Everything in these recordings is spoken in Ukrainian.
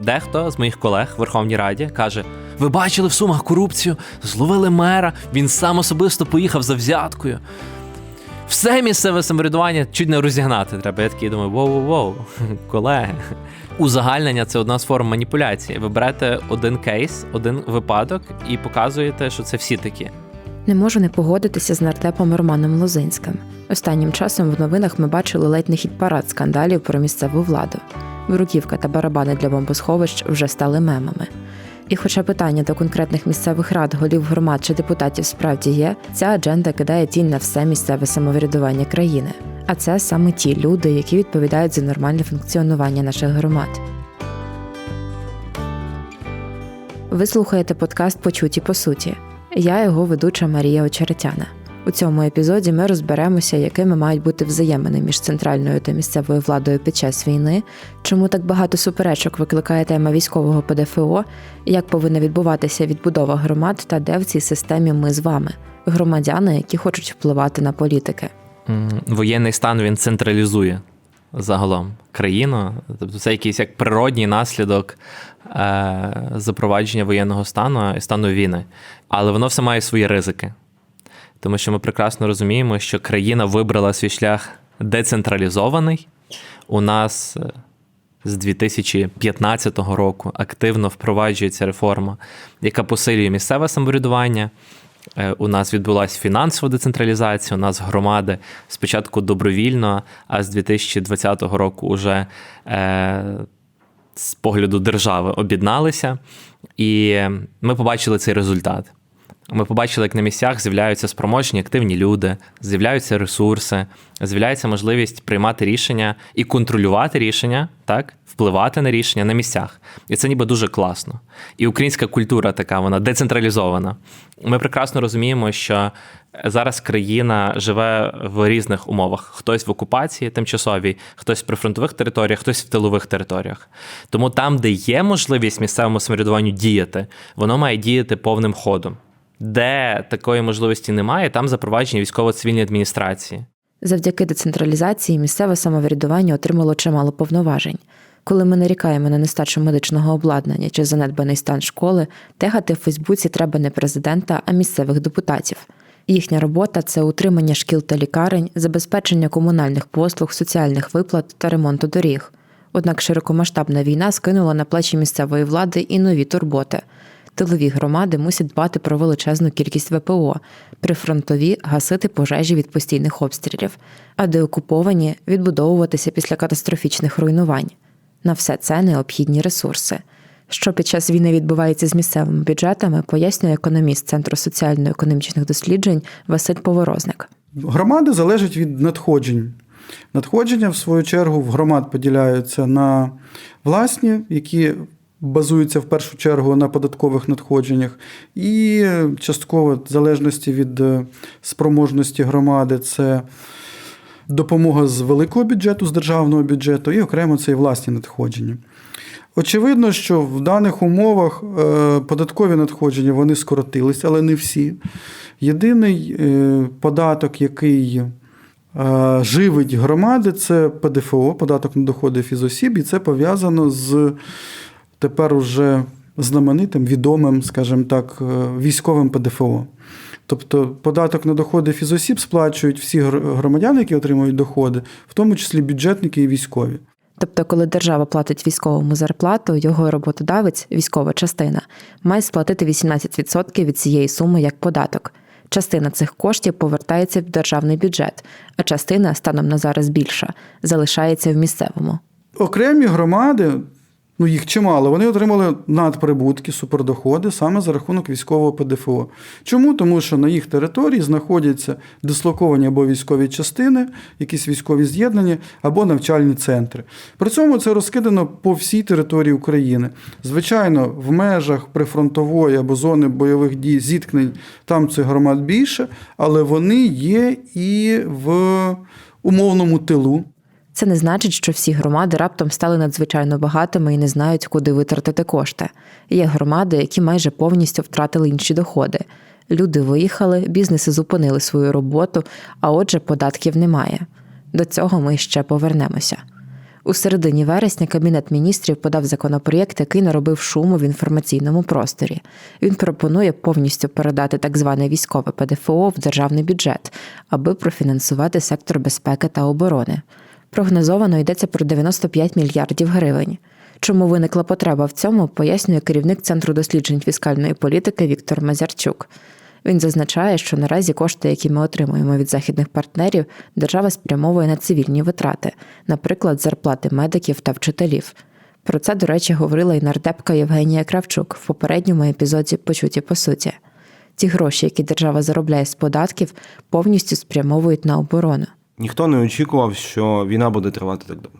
Дехто з моїх колег в Верховній Раді каже: ви бачили в сумах корупцію, зловили мера, він сам особисто поїхав за взяткою. Все місцеве самоврядування чуть не розігнати треба. Я такий думаю, воу-воу-воу, колеги. Узагальнення це одна з форм маніпуляції. Ви берете один кейс, один випадок і показуєте, що це всі такі. Не можу не погодитися з нардепом Романом Лозинським. Останнім часом в новинах ми бачили ледь не хіт-парад скандалів про місцеву владу. Бруківка та барабани для бомбосховищ вже стали мемами. І хоча питання до конкретних місцевих рад, голів громад чи депутатів справді є, ця адженда кидає тінь на все місцеве самоврядування країни. А це саме ті люди, які відповідають за нормальне функціонування наших громад. Ви слухаєте подкаст Почуті по суті. Я його ведуча Марія Очеретяна. У цьому епізоді ми розберемося, якими мають бути взаємини між центральною та місцевою владою під час війни, чому так багато суперечок викликає тема військового ПДФО, як повинна відбуватися відбудова громад та де в цій системі ми з вами, громадяни, які хочуть впливати на політики. Воєнний стан він централізує загалом країну. Тобто це якийсь як природній наслідок е, запровадження воєнного стану і стану війни. Але воно все має свої ризики. Тому що ми прекрасно розуміємо, що країна вибрала свій шлях децентралізований. У нас е, з 2015 року активно впроваджується реформа, яка посилює місцеве самоврядування. Е, У нас відбулася фінансова децентралізація. У нас громади спочатку добровільно, а з 2020 року вже е, з погляду держави об'єдналися. І ми побачили цей результат. Ми побачили, як на місцях з'являються спроможні активні люди, з'являються ресурси, з'являється можливість приймати рішення і контролювати рішення, так, впливати на рішення на місцях. І це ніби дуже класно. І українська культура така, вона децентралізована. Ми прекрасно розуміємо, що зараз країна живе в різних умовах: хтось в окупації тимчасовій, хтось в прифронтових територіях, хтось в тилових територіях. Тому там, де є можливість місцевому самоврядуванню діяти, воно має діяти повним ходом. Де такої можливості немає, там запровадження військово-цивільної адміністрації. Завдяки децентралізації місцеве самоврядування отримало чимало повноважень. Коли ми нарікаємо на нестачу медичного обладнання чи занедбаний стан школи, тегати в Фейсбуці треба не президента, а місцевих депутатів. Їхня робота це утримання шкіл та лікарень, забезпечення комунальних послуг, соціальних виплат та ремонту доріг. Однак широкомасштабна війна скинула на плечі місцевої влади і нові турботи. Тилові громади мусять дбати про величезну кількість ВПО, прифронтові гасити пожежі від постійних обстрілів, а деокуповані відбудовуватися після катастрофічних руйнувань. На все це необхідні ресурси. Що під час війни відбувається з місцевими бюджетами, пояснює економіст Центру соціально-економічних досліджень Василь Поворозник. Громади залежать від надходжень. Надходження, в свою чергу, в громад поділяються на власні, які базуються в першу чергу на податкових надходженнях, і частково, в залежності від е, спроможності громади, це допомога з великого бюджету, з державного бюджету, і окремо це і власні надходження. Очевидно, що в даних умовах е, податкові надходження вони скоротились, але не всі. Єдиний е, податок, який живить громади, це ПДФО, податок на доходи фізосіб, і це пов'язано з тепер уже знаменитим, відомим, скажімо так, е, військовим ПДФО. Тобто податок на доходи фізосіб сплачують всі громадяни, які отримують доходи, в тому числі бюджетники і військові. Тобто, коли держава платить військовому зарплату, його роботодавець, військова частина, має сплатити 18% від цієї суми як податок. Частина цих коштів повертається в державний бюджет, а частина, станом на зараз більша, залишається в місцевому. Окремі громади, ну їх чимало, вони отримали надприбутки, супердоходи саме за рахунок військового ПДФО. Чому? Тому що на їх території знаходяться дислоковані або військові частини, якісь військові з'єднання, або навчальні центри. При цьому це розкидано по всій території України. Звичайно, в межах прифронтової або зони бойових дій зіткнень там цих громад більше, але вони є і в умовному тилу. Це не значить, що всі громади раптом стали надзвичайно багатими і не знають, куди витратити кошти. Є громади, які майже повністю втратили інші доходи. Люди виїхали, бізнеси зупинили свою роботу, а отже, податків немає. До цього ми ще повернемося. У середині вересня Кабінет міністрів подав законопроєкт, який наробив шуму в інформаційному просторі. Він пропонує повністю передати так зване військове ПДФО в державний бюджет, аби профінансувати сектор безпеки та оборони. Прогнозовано йдеться про 95 мільярдів гривень. Чому виникла потреба в цьому, пояснює керівник Центру досліджень фіскальної політики Віктор Мазярчук. Він зазначає, що наразі кошти, які ми отримуємо від західних партнерів, держава спрямовує на цивільні витрати, наприклад, зарплати медиків та вчителів. Про це, до речі, говорила і нардепка Євгенія Кравчук в попередньому епізоді Почуті по суті. Ті гроші, які держава заробляє з податків, повністю спрямовують на оборону. Ніхто не очікував, що війна буде тривати так довго.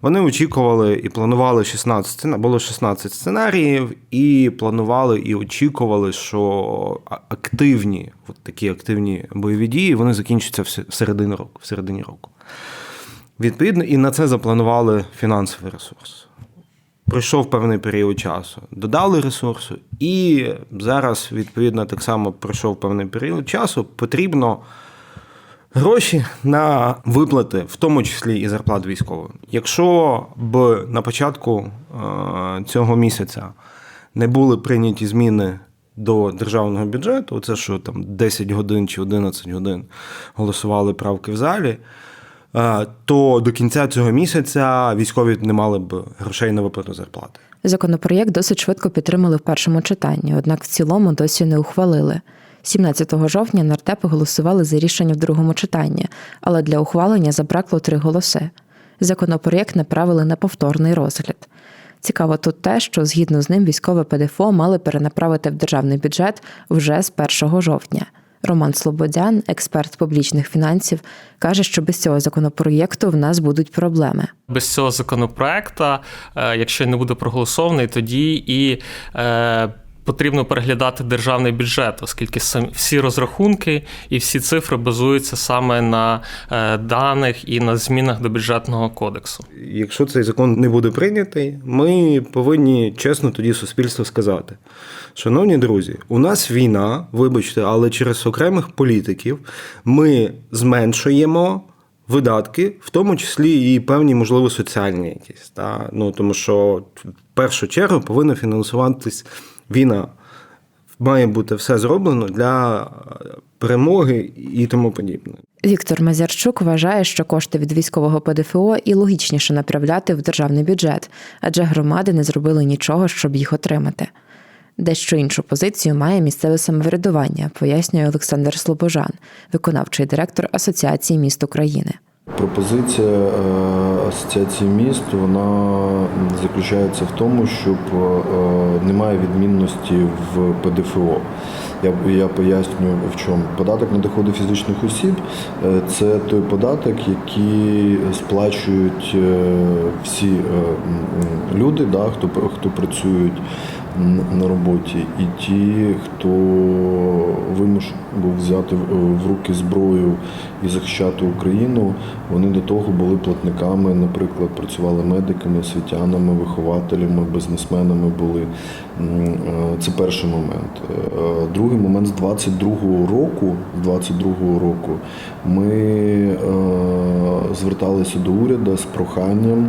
Вони очікували і планували 16 сцена- було 16 сценаріїв, і планували і очікували, що активні, от такі активні бойові дії, вони закінчаться в середині року. В середині року. Відповідно, і на це запланували фінансовий ресурс. Пройшов певний період часу, додали ресурсу, і зараз, відповідно, так само пройшов певний період часу. Потрібно гроші на виплати, в тому числі і зарплат військовим. Якщо б на початку е, цього місяця не були прийняті зміни до державного бюджету, це що там 10 годин чи 11 годин голосували правки в залі. е, То до кінця цього місяця військові не мали б грошей на виплату зарплати. Законопроєкт досить швидко підтримали в першому читанні, однак в цілому досі не ухвалили. 17 жовтня нардепи голосували за рішення в другому читанні, але для ухвалення забракло три голоси. Законопроєкт направили на повторний розгляд. Цікаво тут те, що згідно з ним військове ПДФО мали перенаправити в державний бюджет вже з 1 жовтня. Роман Слободян, експерт публічних фінансів, каже, що без цього законопроєкту в нас будуть проблеми. Без цього законопроекта, е, якщо не буде проголосований, тоді і е, потрібно переглядати державний бюджет, оскільки всі розрахунки і всі цифри базуються саме на е, даних і на змінах до бюджетного кодексу. Якщо цей закон не буде прийнятий, ми повинні чесно тоді суспільству сказати: шановні друзі, у нас війна, вибачте, але через окремих політиків ми зменшуємо. Видатки, в тому числі і певні, можливо, соціальні якісь. Та? Ну, тому що в першу чергу повинна фінансуватись війна. Має бути все зроблено для перемоги і тому подібне. Віктор Мазярчук вважає, що кошти від військового ПДФО і логічніше направляти в державний бюджет, адже громади не зробили нічого, щоб їх отримати. Дещо іншу позицію має місцеве самоврядування, пояснює Олександр Слобожан, виконавчий директор Асоціації міст України. Пропозиція е, асоціації міст вона заключається в тому, щоб е, немає відмінності в ПДФО. Я, я поясню в чому. Податок на доходи фізичних осіб е, це той податок, який сплачують всі люди, да, хто, хто працюють на роботі, і ті, хто вимушений був взяти в- руки зброю і захищати Україну, вони до того були платниками, наприклад, працювали медиками, освітянами, вихователями, бізнесменами були. Е, Це перший момент. Е, Другий момент з 22-го року, з 22-го року ми е, зверталися до уряду з проханням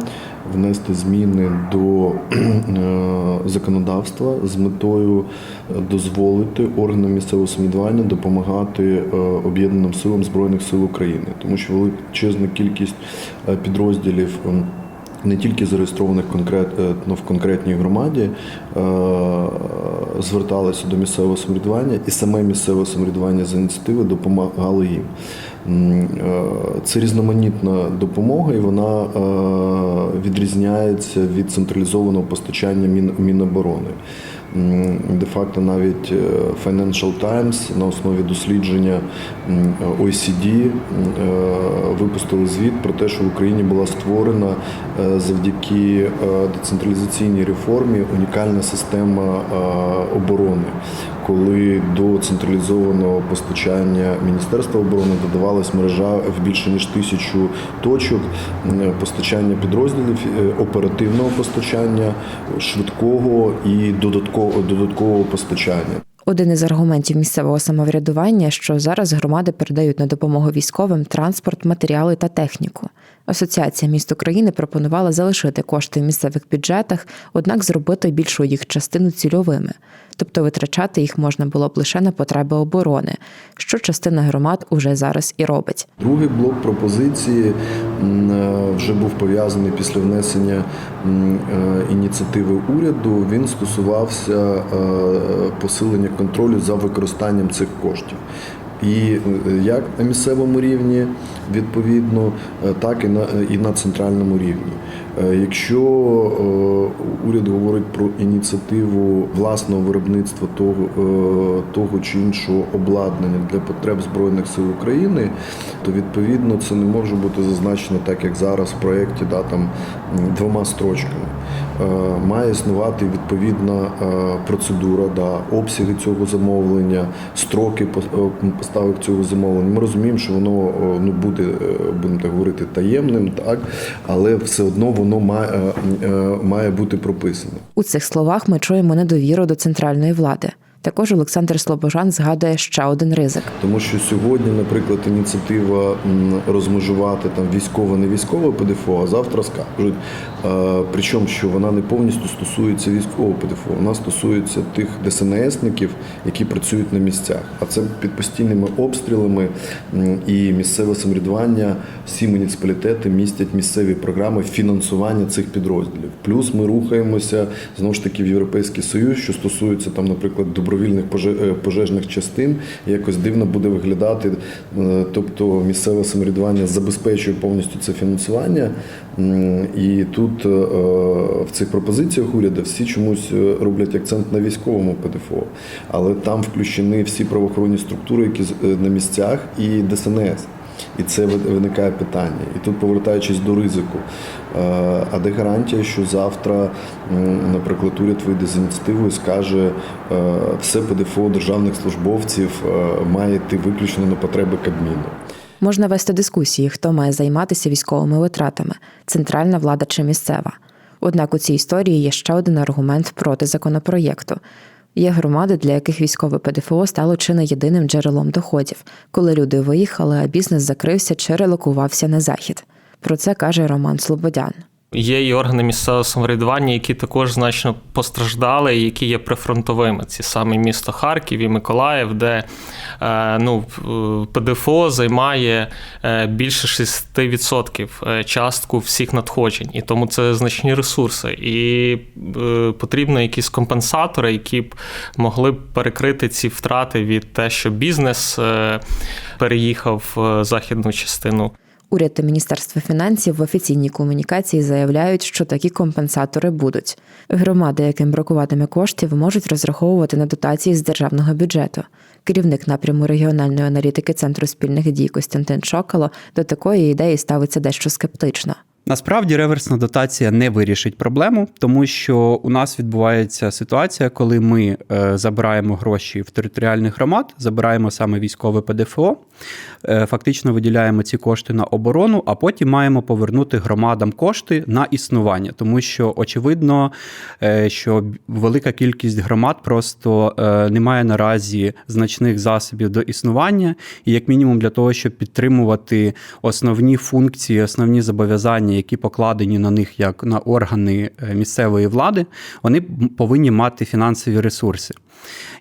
внести зміни до е, законодавства з метою е, дозволити органам місцевого самоврядування допомагати е, об'єднаним силам збройних сил України, тому що величезна кількість підрозділів. Не тільки зареєстрованих конкретно в конкретній громаді е, зверталися до місцевого самоврядування, і саме місцеве самоврядування з ініціативи допомагало їм. Е, Це різноманітна допомога, і вона е, відрізняється від централізованого постачання Міноборони. Де-факто навіть е, Financial Times на основі дослідження OECD е, випустили звіт про те, що в Україні була створена е, завдяки децентралізаційній реформі унікальна система оборони, коли до централізованого постачання Міністерства оборони додавалась мережа в більше ніж тисячу точок постачання підрозділів, е, оперативного постачання, швидкого і додаткового додаткового постачання. Один із аргументів місцевого самоврядування, що зараз громади передають на допомогу військовим транспорт, матеріали та техніку. Асоціація міст України пропонувала залишити кошти в місцевих бюджетах, однак зробити більшу їх частину цільовими, тобто витрачати їх можна було б лише на потреби оборони, що частина громад уже зараз і робить. Другий блок пропозиції е, вже був пов'язаний після внесення е, ініціативи уряду. Він стосувався е, посилення контролю за використанням цих коштів. І е, як на місцевому рівні, відповідно, е, так і на, і на центральному рівні. Е, Якщо уряд говорить про ініціативу власного виробництва того, того чи іншого обладнання для потреб Збройних сил України, то відповідно це не може бути зазначено так, як зараз в проєкті, да, двома строчками. Е, Має існувати відповідна е, процедура, да, обсяги цього замовлення, строки е, поставок цього замовлення. Ми розуміємо, що воно ну, буде, будемо так говорити, таємним, так, але все одно воно має, має бути прописане. У цих словах ми чуємо недовіру до центральної влади. Також Олександр Слобожан згадує ще один ризик. Тому що сьогодні, наприклад, ініціатива розмежувати там військове, не військове ПДФО, а завтра скажуть. Е, Причому що вона не повністю стосується військового ПДФО, вона стосується тих ДСНСників, які працюють на місцях. А це під постійними обстрілами і місцеве самоврядування, всі муніципалітети містять місцеві програми фінансування цих підрозділів. Плюс ми рухаємося знову ж таки в Європейський Союз, що стосується там, наприклад, добровільних е, пожежних частин. Якось дивно буде виглядати, е, тобто місцеве самоврядування забезпечує повністю це фінансування. І тут е, в цих пропозиціях уряду всі чомусь роблять акцент на військовому ПДФО, але там включені всі правоохоронні структури, які на місцях, і ДСНС. І це виникає питання. І тут, повертаючись до ризику, е, а де гарантія, що завтра, наприклад, уряд вийде з ініціативою і скаже, е, все ПДФО державних службовців е, має йти виключно на потреби Кабміну. Можна вести дискусії, хто має займатися військовими витратами центральна влада чи місцева. Однак у цій історії є ще один аргумент проти законопроєкту. Є громади, для яких військове ПДФО стало чи не єдиним джерелом доходів, коли люди виїхали, а бізнес закрився чи релокувався на захід. Про це каже Роман Слободян. Є і органи місцевого самоврядування, які також значно постраждали, які є прифронтовими. Ці саме місто Харків і Миколаїв, де е, ну, ПДФО займає е, більше 6% е, частку всіх надходжень, і тому це значні ресурси. І е, потрібно якісь компенсатори, які б могли б перекрити ці втрати від те, що бізнес е, переїхав в західну частину. Уряд та Міністерство фінансів в офіційній комунікації заявляють, що такі компенсатори будуть. Громади, яким бракуватиме коштів, можуть розраховувати на дотації з державного бюджету. Керівник напряму регіональної аналітики Центру спільних дій Костянтин Шокало до такої ідеї ставиться дещо скептично. Насправді реверсна дотація не вирішить проблему, тому що у нас відбувається ситуація, коли ми е, забираємо гроші в територіальних громад, забираємо саме військове ПДФО, фактично виділяємо ці кошти на оборону, а потім маємо повернути громадам кошти на існування, тому що очевидно, е, що велика кількість громад просто е, не має наразі значних засобів до існування, і як мінімум для того, щоб підтримувати основні функції, основні зобов'язання, які покладені на них як на органи е, місцевої влади, вони повинні мати фінансові ресурси.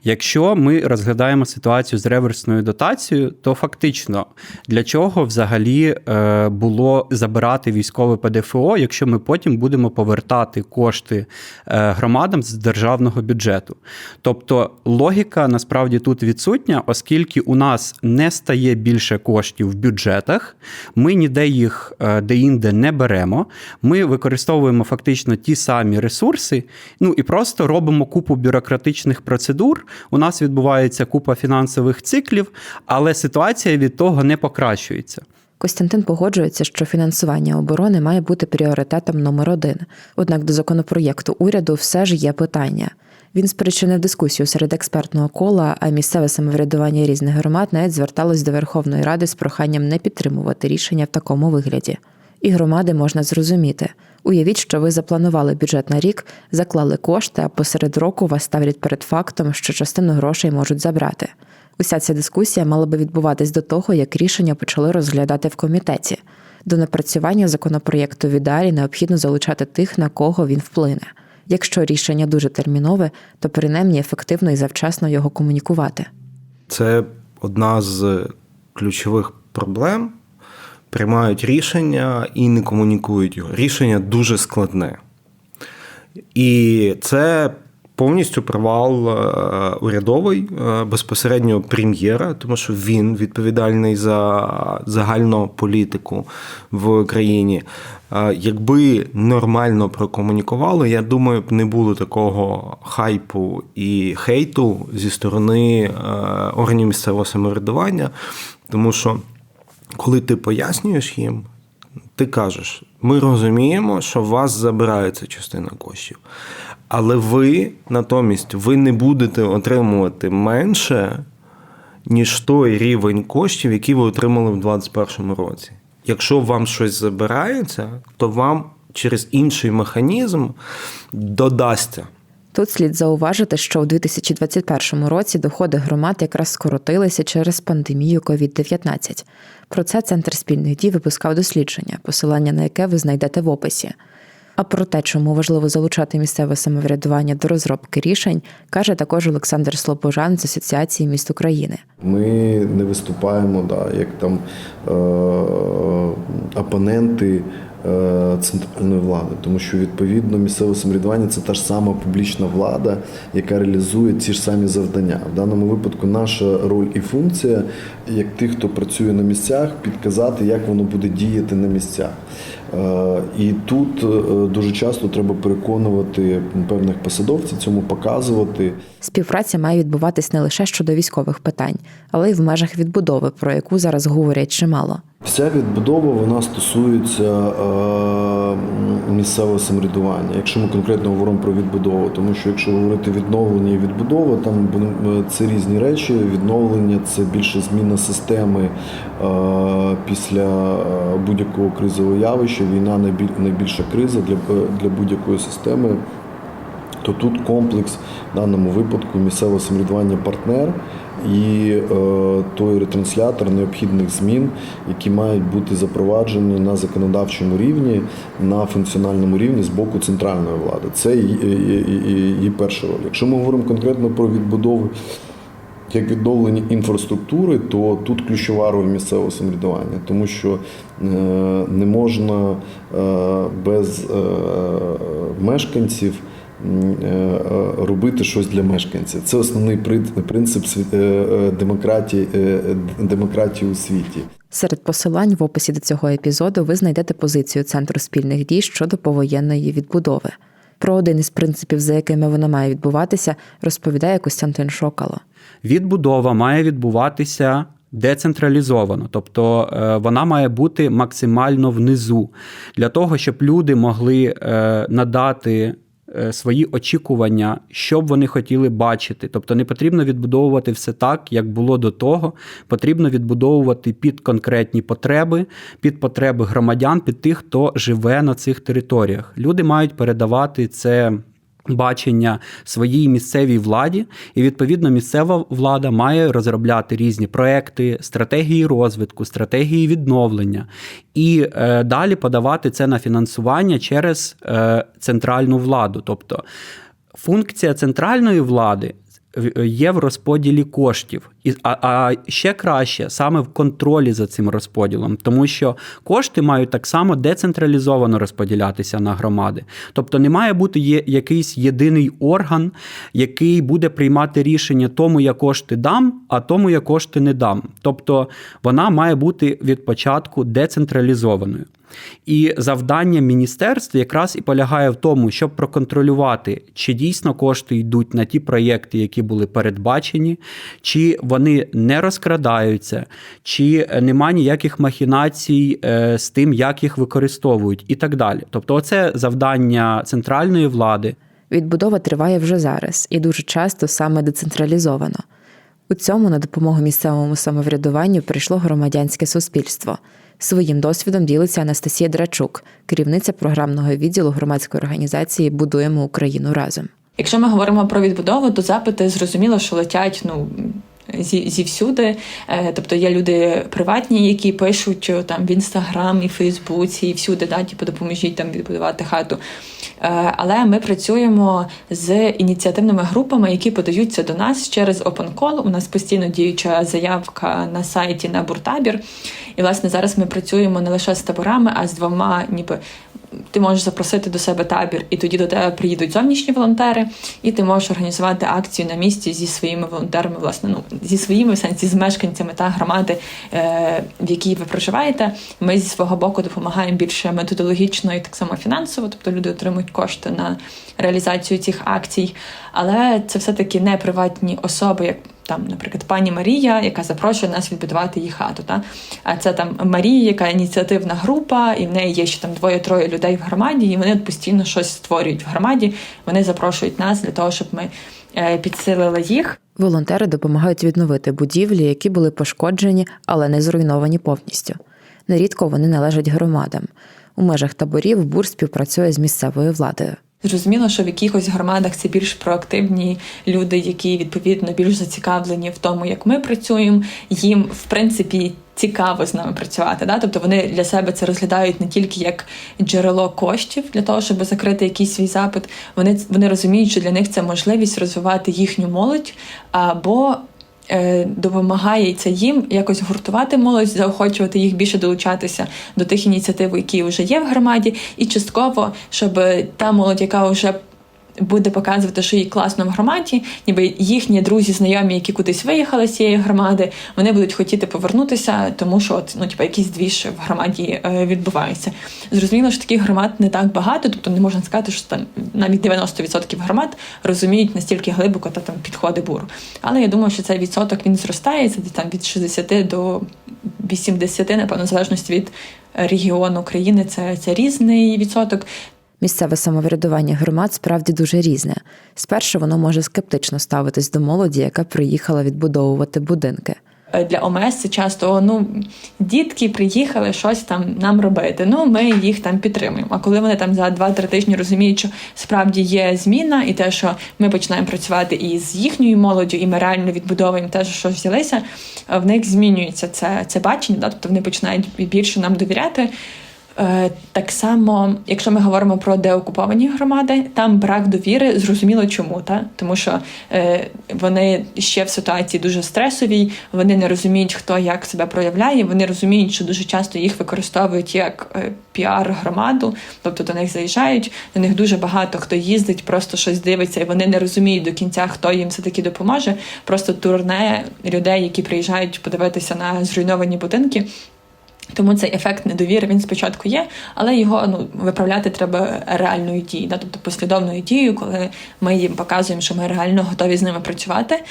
Якщо ми розглядаємо ситуацію з реверсною дотацією, то фактично для чого взагалі е, було забирати військове ПДФО, якщо ми потім будемо повертати кошти е, громадам з державного бюджету? Тобто логіка насправді тут відсутня, оскільки у нас не стає більше коштів в бюджетах, ми ніде їх е, деінде не беремо. Ми використовуємо фактично ті самі ресурси, ну і просто робимо купу бюрократичних процедур. У нас відбувається купа фінансових циклів, але ситуація від того не покращується. Костянтин погоджується, що фінансування оборони має бути пріоритетом номер один. Однак до законопроєкту уряду все ж є питання. Він спричинив дискусію серед експертного кола, а місцеве самоврядування різних громад навіть зверталось до Верховної Ради з проханням не підтримувати рішення в такому вигляді. І громади можна зрозуміти. Уявіть, що ви запланували бюджет на рік, заклали кошти, а посеред року вас ставлять перед фактом, що частину грошей можуть забрати. Уся ця дискусія мала би відбуватись до того, як рішення почали розглядати в комітеті. До напрацювання законопроєкту віддалі необхідно залучати тих, на кого він вплине. Якщо рішення дуже термінове, то принаймні ефективно і завчасно його комунікувати. Це одна з ключових проблем. Приймають рішення і не комунікують його. Рішення дуже складне. І це повністю провал е, урядовий е, безпосередньо прем'єра, тому що він відповідальний за загальну політику в країні. Е, Якби нормально прокомунікували, я думаю, б не було такого хайпу і хейту зі сторони органів місцевого самоврядування, тому що коли ти пояснюєш їм, ти кажеш: ми розуміємо, що у вас забирається частина коштів. Але ви натомість ви не будете отримувати менше, ніж той рівень коштів, який ви отримали в 2021 році. Якщо вам щось забирається, то вам через інший механізм додасться. Тут слід зауважити, що у 2021 році доходи громад якраз скоротилися через пандемію COVID-19. Про це Центр спільних дій випускав дослідження, посилання на яке ви знайдете в описі. А про те, чому важливо залучати місцеве самоврядування до розробки рішень, каже також Олександр Слобожан з Асоціації міст України. Ми не виступаємо, да, як там е- опоненти центральної влади, тому що відповідно місцеве самоврядування це та ж сама публічна влада, яка реалізує ті ж самі завдання. В даному випадку наша роль і функція, як тих, хто працює на місцях, підказати, як воно буде діяти на місцях. Е, І тут е, дуже часто треба переконувати певних посадовців, цьому показувати. Співпраця має відбуватись не лише щодо військових питань, але й в межах відбудови, про яку зараз говорять чимало. Вся відбудова вона стосується е, місцевого самоврядування. Якщо ми конкретно говоримо про відбудову, тому що якщо говорити відновлення і відбудова, там е, це різні речі. Відновлення це більше зміна системи е, після будь-якого кризового явища. Війна найбільша криза для будь-якої системи. То тут комплекс в даному випадку місцевого самоврядування партнер і е, той ретранслятор необхідних змін, які мають бути запроваджені на законодавчому рівні, на функціональному рівні з боку центральної влади. Це її, перша роль. Якщо ми говоримо конкретно про відбудову як відновлення інфраструктури, то тут ключова роль місцевого самоврядування, тому що е, не можна е, без мешканців робити щось для мешканців. Це основний при- принцип е, е, демократії, е, е, демократії у світі. Серед посилань в описі до цього епізоду ви знайдете позицію Центру спільних дій щодо повоєнної відбудови. Про один із принципів, за якими вона має відбуватися, розповідає Костянтин Шокало. Відбудова має відбуватися децентралізовано, тобто е, вона має бути максимально внизу для того, щоб люди могли е, надати. Е, Свої очікування, що б вони хотіли бачити. Тобто не потрібно відбудовувати все так, як було до того. Потрібно відбудовувати під конкретні потреби, під потреби громадян, під тих, хто живе на цих територіях. Люди мають передавати це бачення своїй місцевій владі, і відповідно місцева влада має розробляти різні проекти, стратегії розвитку, стратегії відновлення. І е, далі подавати це на фінансування через е, центральну владу. Тобто функція центральної влади є в розподілі коштів, і а, а ще краще саме в контролі за цим розподілом, тому що кошти мають так само децентралізовано розподілятися на громади. Тобто не має бути є якийсь єдиний орган, який буде приймати рішення тому, я кошти дам, а тому я кошти не дам. Тобто вона має бути від початку децентралізованою. І завдання міністерства якраз і полягає в тому, щоб проконтролювати, чи дійсно кошти йдуть на ті проєкти, які були передбачені, чи вони не розкрадаються, чи нема ніяких махінацій е, з тим, як їх використовують, і так далі. Тобто, оце завдання центральної влади. Відбудова триває вже зараз і дуже часто саме децентралізовано. У цьому на допомогу місцевому самоврядуванню прийшло громадянське суспільство. Своїм досвідом ділиться Анастасія Драчук, керівниця програмного відділу громадської організації Будуємо Україну разом. Якщо ми говоримо про відбудову, то запити зрозуміло, що летять ну зі, зівсюди. Е, Тобто є люди приватні, які пишуть там в інстаграм і Фейсбуці, і всюди, да, типу, допоможіть там відбудувати хату. Е, Але ми працюємо з ініціативними групами, які подаються до нас через OpenCall. У нас постійно діюча заявка на сайті на буртабір. І власне зараз ми працюємо не лише з таборами, а з двома, ніби ти можеш запросити до себе табір, і тоді до тебе приїдуть зовнішні волонтери, і ти можеш організувати акцію на місці зі своїми волонтерами, власне, ну зі своїми в сенсі з мешканцями та громади, е, в якій ви проживаєте. Ми зі свого боку допомагаємо більше методологічно і так само фінансово, тобто люди отримують кошти на реалізацію цих акцій. Але це все таки не приватні особи, як там, наприклад, пані Марія, яка запрошує нас відбудувати її хату. Та? А це там Марія, яка ініціативна група, і в неї є ще там двоє-троє людей в громаді, і вони постійно щось створюють в громаді. Вони запрошують нас для того, щоб ми е, підсилили їх. Волонтери допомагають відновити будівлі, які були пошкоджені, але не зруйновані повністю. Нерідко вони належать громадам. У межах таборів бур співпрацює з місцевою владою. Зрозуміло, що в якихось громадах це більш проактивні люди, які відповідно більш зацікавлені в тому, як ми працюємо. Їм в принципі цікаво з нами працювати. Да? Тобто вони для себе це розглядають не тільки як джерело коштів для того, щоб закрити якийсь свій запит. Вони вони розуміють, що для них це можливість розвивати їхню молодь або е, допомагає це їм якось гуртувати молодь, заохочувати їх більше долучатися до тих ініціатив, які вже є в громаді, і частково, щоб та молодь, яка вже буде показувати, що їй класно в громаді, ніби їхні друзі, знайомі, які кудись виїхали з цієї громади, вони будуть хотіти повернутися, тому що от, ну, типу, якийсь двіж в громаді е, відбувається. Зрозуміло, що таких громад не так багато, тобто не можна сказати, що там навіть 90% громад розуміють настільки глибоко та там підходи буру. Але я думаю, що цей відсоток він зростає, там від 60 до 80, напевно, в залежності від регіону країни, це, це різний відсоток. Місцеве самоврядування громад справді дуже різне. Спершу воно може скептично ставитись до молоді, яка приїхала відбудовувати будинки. Е, Для ОМС це часто ну дітки приїхали щось там нам робити. Ну ми їх там підтримуємо. А коли вони там за 2-3 тижні розуміють, що справді є зміна, і те, що ми починаємо працювати і з їхньою молоддю, і ми реально відбудовуємо те, що взялися, е, в них змінюється це, це бачення. Да? Тобто вони починають більше нам довіряти. Е, Так само, якщо ми говоримо про деокуповані громади, там брак довіри, зрозуміло чому, та тому що е, вони ще в ситуації дуже стресовій, вони не розуміють, хто як себе проявляє. Вони розуміють, що дуже часто їх використовують як е, піар громаду, тобто до них заїжджають. До них дуже багато хто їздить, просто щось дивиться, і вони не розуміють до кінця, хто їм все таки допоможе. Просто турне людей, які приїжджають подивитися на зруйновані будинки. Тому цей ефект недовіри він спочатку є, але його ну виправляти треба реальною дією, да? тобто послідовною дією, коли ми їм показуємо, що ми реально готові з ними працювати.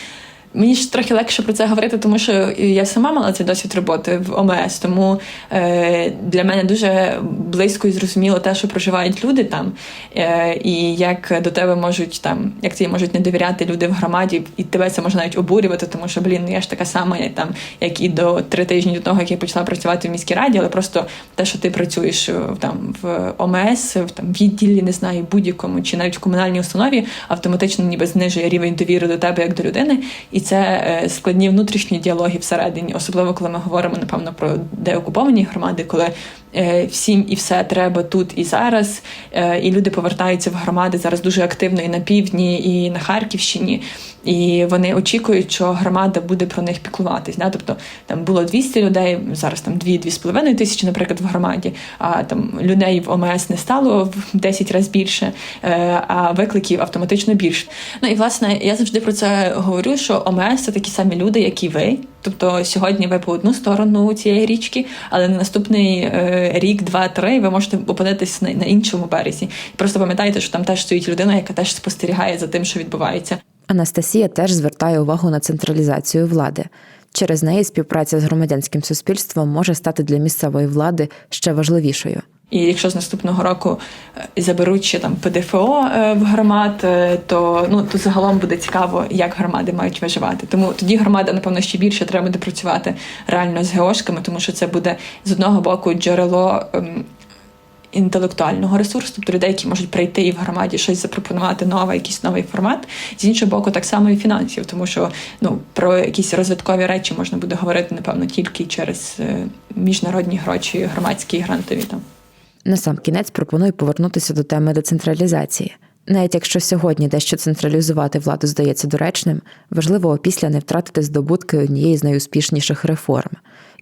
Мені ж трохи легше про це говорити, тому що я сама мала цей досвід роботи в ОМС. Тому е, для мене дуже близько і зрозуміло те, що проживають люди там, е, і як до тебе можуть там, як тобі можуть не довіряти люди в громаді, і тебе це може навіть обурювати, тому що блін, ну я ж така сама, як там, як і до три тижні до того, як я почала працювати в міській раді, але просто те, що ти працюєш е, там в ОМС, в там відділі, не знаю, будь-якому чи навіть в комунальній установі, автоматично ніби знижує рівень довіри до тебе як до людини. І це е, складні внутрішні діалоги всередині, особливо коли ми говоримо напевно про деокуповані громади, коли всім і все треба тут і зараз, е, і люди повертаються в громади зараз дуже активно і на півдні, і на Харківщині. І вони очікують, що громада буде про них піклуватись. Да? Тобто там було 200 людей, зараз там 2-2,5 тисячі, наприклад, в громаді, а там людей в ОМС не стало в 10 разів більше, е, а викликів автоматично більше. Ну і власне я завжди про це говорю, що ОМС це такі самі люди, як і ви. Тобто сьогодні ви по одну сторону цієї річки, але на наступний е, рік, два-три ви можете опинитись на, іншому березі. Просто пам'ятайте, що там теж стоїть людина, яка теж спостерігає за тим, що відбувається. Анастасія теж звертає увагу на централізацію влади. Через неї співпраця з громадянським суспільством може стати для місцевої влади ще важливішою. І якщо з наступного року е, заберуть ще там ПДФО е, в громад, е, то ну то загалом буде цікаво, як громади мають виживати. Тому тоді громада, напевно, ще більше треба буде працювати реально з ГОшками, тому що це буде з одного боку джерело. ем, інтелектуального ресурсу, тобто людей, які можуть прийти і в громаді щось запропонувати нове, якийсь новий формат. З іншого боку, так само і фінансів, тому що ну про якісь розвиткові речі можна буде говорити, напевно, тільки через міжнародні гроші, громадські грантові там. На сам кінець пропоную повернутися до теми децентралізації. Навіть якщо сьогодні дещо централізувати владу здається доречним, важливо опісля не втратити здобутки однієї з найуспішніших реформ.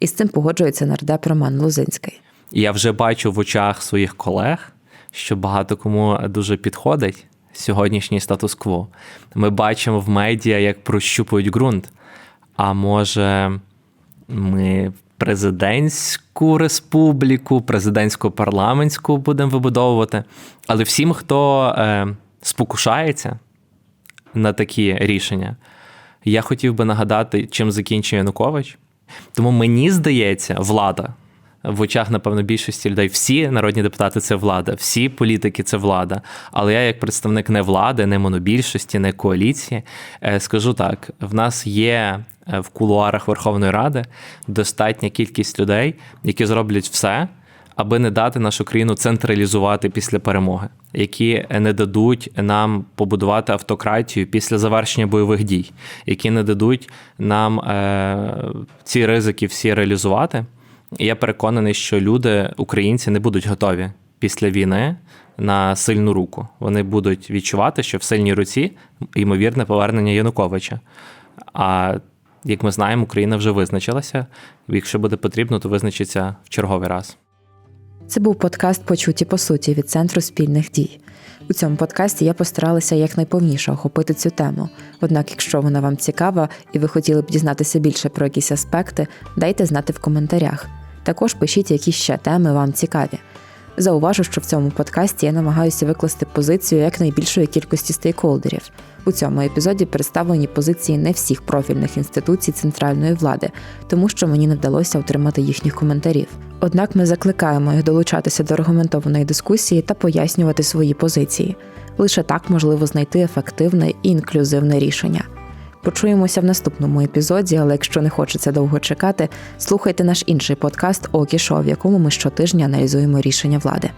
І з цим погоджується нардеп Роман Лозинський. І я вже бачу в очах своїх колег, що багато кому дуже підходить сьогоднішній статус-кво. Ми бачимо в медіа, як прощупують ґрунт. А може, ми президентську республіку, президентську парламентську будемо вибудовувати. Але всім, хто е, спокушається на такі рішення, я хотів би нагадати, чим закінчує Янукович. Тому мені здається, влада в очах, напевно, більшості людей, всі народні депутати це влада, всі політики це влада. Але я, як представник не влади, не монобільшості, не коаліції, е, скажу так: в нас є е, в кулуарах Верховної Ради достатня кількість людей, які зроблять все. Аби не дати нашу країну централізувати після перемоги, які не дадуть нам побудувати автократію після завершення бойових дій, які не дадуть нам е, ці ризики всі реалізувати. І я переконаний, що люди, українці, не будуть готові після війни на сильну руку. Вони будуть відчувати, що в сильній руці ймовірне повернення Януковича. А як ми знаємо, Україна вже визначилася. Якщо буде потрібно, то визначиться в черговий раз. Це був подкаст Почуті по суті від центру спільних дій. У цьому подкасті я постаралася якнайповніше охопити цю тему. Однак, якщо вона вам цікава і ви хотіли б дізнатися більше про якісь аспекти, дайте знати в коментарях. Також пишіть, які ще теми вам цікаві. Зауважу, що в цьому подкасті я намагаюся викласти позицію якнайбільшої кількості стейкхолдерів. У цьому епізоді представлені позиції не всіх профільних інституцій центральної влади, тому що мені не вдалося отримати їхніх коментарів. Однак ми закликаємо їх долучатися до аргументованої дискусії та пояснювати свої позиції. Лише так можливо знайти ефективне і інклюзивне рішення. Почуємося в наступному епізоді, але якщо не хочеться довго чекати, слухайте наш інший подкаст Окі Шоу, в якому ми щотижня аналізуємо рішення влади.